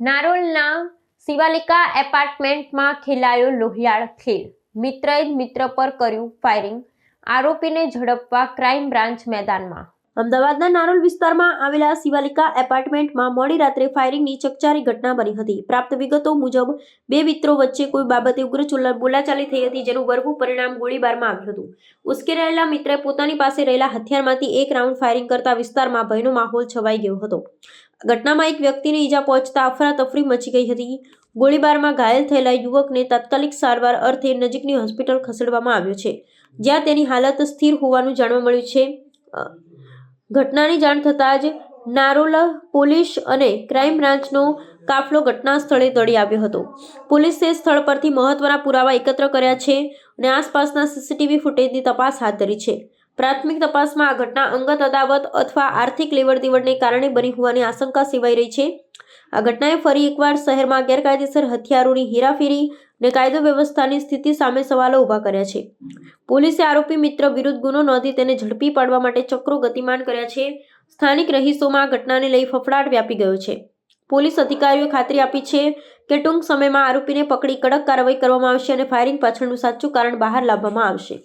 નારોલના શિવાલિકા એપાર્ટમેન્ટમાં ખેલાયો લોહિયાળ ખેલ. મિત્રએ મિત્ર પર કર્યું ફાયરિંગ. આરોપીને ઝડપવા ક્રાઇમ બ્રાન્ચ મેદાનમાં. અમદાવાદના નારોલ વિસ્તારમાં આવેલા શિવાલિકા એપાર્ટમેન્ટમાં મોડી રાત્રે ફાયરિંગની ચકચારી ઘટના બની હતી. પ્રાપ્ત વિગતો મુજબ, બે મિત્રો વચ્ચે કોઈ બાબતે ઉગ્ર બોલાચાલી થઈ હતી જેનું વર્ગું પરિણામ ગોળીબારમાં આવ્યું હતું. ઉશ્કેરાયેલા મિત્રે પોતાની પાસે રહેલા હથિયારમાંથી એક રાઉન્ડ ફાયરિંગ કરતા વિસ્તારમાં ભયનો માહોલ છવાઈ ગયો હતો. ઘટનામાં એક વ્યક્તિને ઈજા પહોંચતા અફરાતફરી મચી ગઈ હતી. ગોળીબારમાં ઘાયલ થયેલા યુવકને તાત્કાલિક સારવાર અર્થે નજીકની હોસ્પિટલ ખસેડવામાં આવ્યો છે. જ્યાં તેની હાલત સ્થિર હોવાનું જાણવા મળ્યું છે. ઘટનાની જાણ થતાં જ નારોલા પોલીસ અને ક્રાઇમ બ્રાન્ચનો કાફલો ઘટના સ્થળે દોડી આવ્યો હતો. પોલીસે સ્થળ પરથી મહત્વના પુરાવા એકત્ર કર્યા છે અને આસપાસના સીસીટીવી ફૂટેજની તપાસ હાથ ધરી છે. પ્રાથમિક તપાસમાં આ ઘટના અંગત અદાવત અથવા આર્થિક લેવડદેવડને કારણે બની હોવાની આશંકા સેવાઈ રહી છે. આ ઘટનાએ ફરી એકવાર શહેરમાં ગેરકાયદેસર હથિયારોની હેરાફેરી અને કાયદો વ્યવસ્થાની સ્થિતિ સામે સવાલો ઊભા કર્યા છે. પોલીસે આરોપી મિત્ર વિરુદ્ધ ગુનો નોંધી તેને ઝડપી પાડવા માટે ચક્રો ગતિમાન કર્યા છે. સ્થાનિક રહીશોમાં આ ઘટનાને લઈ ફફડાટ વ્યાપી ગયો છે. પોલીસ અધિકારીઓએ ખાતરી આપી છે કે ટૂંક સમયમાં આરોપીને પકડી કડક કાર્યવાહી કરવામાં આવશે અને ફાયરિંગ પાછળનું સાચું કારણ બહાર લાવવામાં આવશે.